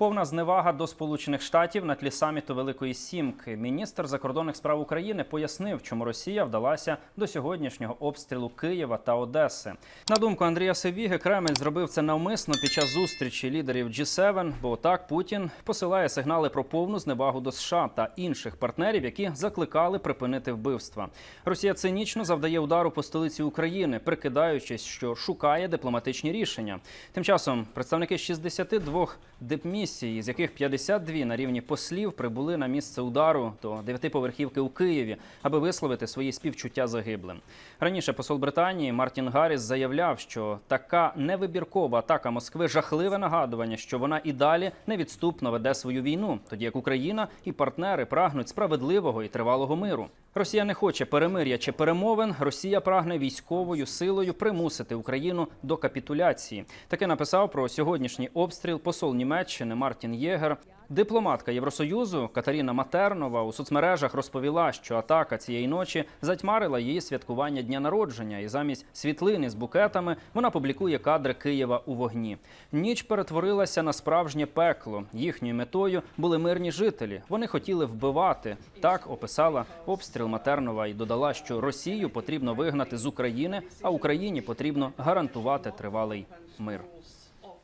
Повна зневага до Сполучених Штатів на тлі саміту Великої Сімки. Міністр закордонних справ України пояснив, чому Росія вдалася до сьогоднішнього обстрілу Києва та Одеси. На думку Андрія Севіги, Кремль зробив це навмисно під час зустрічі лідерів G7, бо так Путін посилає сигнали про повну зневагу до США та інших партнерів, які закликали припинити вбивства. Росія цинічно завдає удару по столиці України, прикидаючись, що шукає дипломатичні рішення. Тим часом представники 62 дипмісій, з яких 52 на рівні послів, прибули на місце удару до дев'ятиповерхівки у Києві, аби висловити свої співчуття загиблим. Раніше посол Британії Мартін Гарріс заявляв, що така невибіркова атака Москви жахливе нагадування, що вона і далі невідступно веде свою війну, тоді як Україна і партнери прагнуть справедливого і тривалого миру. Росія не хоче перемир'я чи перемовин. Росія прагне військовою силою примусити Україну до капітуляції. Таке написав про сьогоднішній обстріл посол Німеччини Мартін Єгер. Дипломатка Євросоюзу Катерина Матернова у соцмережах розповіла, що атака цієї ночі затьмарила її святкування дня народження, і замість світлини з букетами вона публікує кадри Києва у вогні. Ніч перетворилася на справжнє пекло. Їхньою метою були мирні жителі. Вони хотіли вбивати. Так описала обстріл Матернова і додала, що Росію потрібно вигнати з України, а Україні потрібно гарантувати тривалий мир.